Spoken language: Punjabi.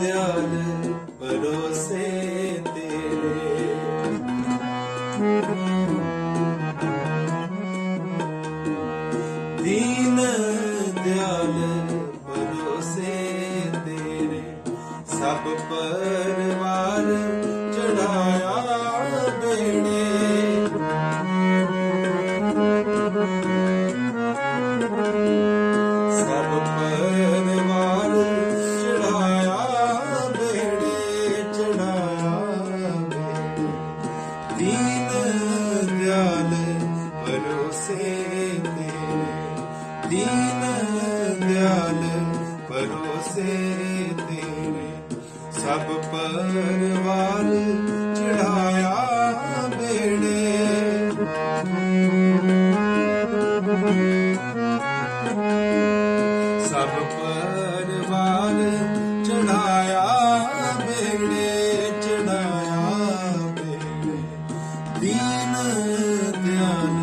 ਦਿਆਲ ਪਰੋਸੇ ਤੇਰੇ। ਦਿਆਲ ਪਰੋਸੇ ਤੇਰੇ। ਸਭ ਪਰਵਾਰ ਚੜਾਇਆ ਦੇਣੇ। ਦੀਨ ਦਿਆਲ ਪਰੋਸੇ ਤੇਰੇ ਦੀਨ ਦਿਆਲ ਪਰੋਸੇ ਤੇਰੇ ਸਭ ਪਰਵਾਰ प्यार